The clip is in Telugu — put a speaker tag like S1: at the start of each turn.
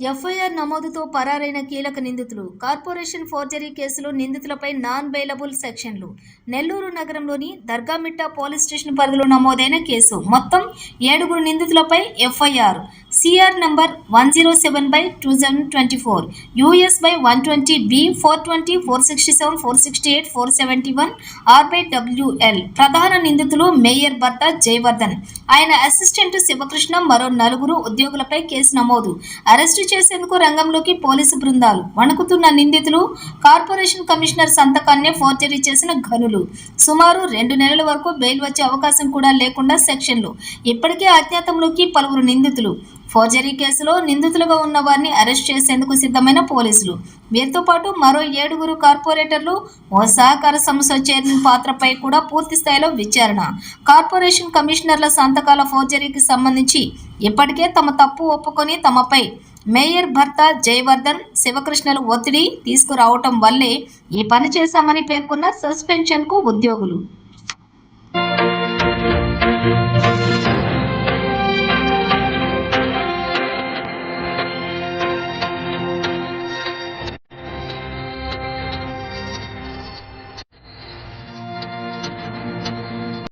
S1: ఎఫ్ఐఆర్ నమోదుతో పరారైన కీలక నిందితులు. కార్పొరేషన్ ఫోర్జరీ కేసులో నిందితులపై నాన్ బెయిలబుల్ సెక్షన్లు. నెల్లూరు నగరంలోని దర్గామిట్ట పోలీస్ స్టేషన్ పరిధిలో నమోదైన కేసు. మొత్తం ఏడుగురు నిందితులపై FIR. CR number one zero seven by two thousand twenty four US by one twenty B four twenty four sixty seven four sixty eight four seventy one R by WL ప్రధాన నిందితులు మేయర్ భర్త జయవర్ధన్. ఆయన అసిస్టెంట్ శివకృష్ణ మరో నలుగురు ఉద్యోగులపై కేసు నమోదు. అరెస్టు చేసేందుకు రంగంలోకి పోలీసు బృందాలు. వణుకుతున్న నిందితులు కార్పొరేషన్ కమిషనర్ సంతకాన్నే ఫోర్జరీ చేసిన ఘనులు. సుమారు రెండు నెలల వరకు బెయిల్ వచ్చే అవకాశం కూడా లేకుండా సెక్షన్లు. ఇప్పటికే అజ్ఞాతంలోకి పలువురు నిందితులు. ఫోర్జరీ కేసులో నిందితులుగా ఉన్న వారిని అరెస్ట్ చేసేందుకు సిద్ధమైన పోలీసులు. వీరితో పాటు మరో ఏడుగురు కార్పొరేటర్లు ఓ సహకార సంస్థ చైర్మన్ పాత్రపై కూడా పూర్తి స్థాయిలో విచారణ. కార్పొరేషన్ కమిషనర్ల సంతకాల ఫోర్జరీకి సంబంధించి ఇప్పటికే తమ తప్పు ఒప్పుకొని తమపై మేయర్ భర్త జయవర్ధన్ శివకృష్ణలు ఒత్తిడి తీసుకురావటం వల్లే ఈ పని చేశామని పేర్కొన్న సస్పెన్షన్కు ఉద్యోగులు.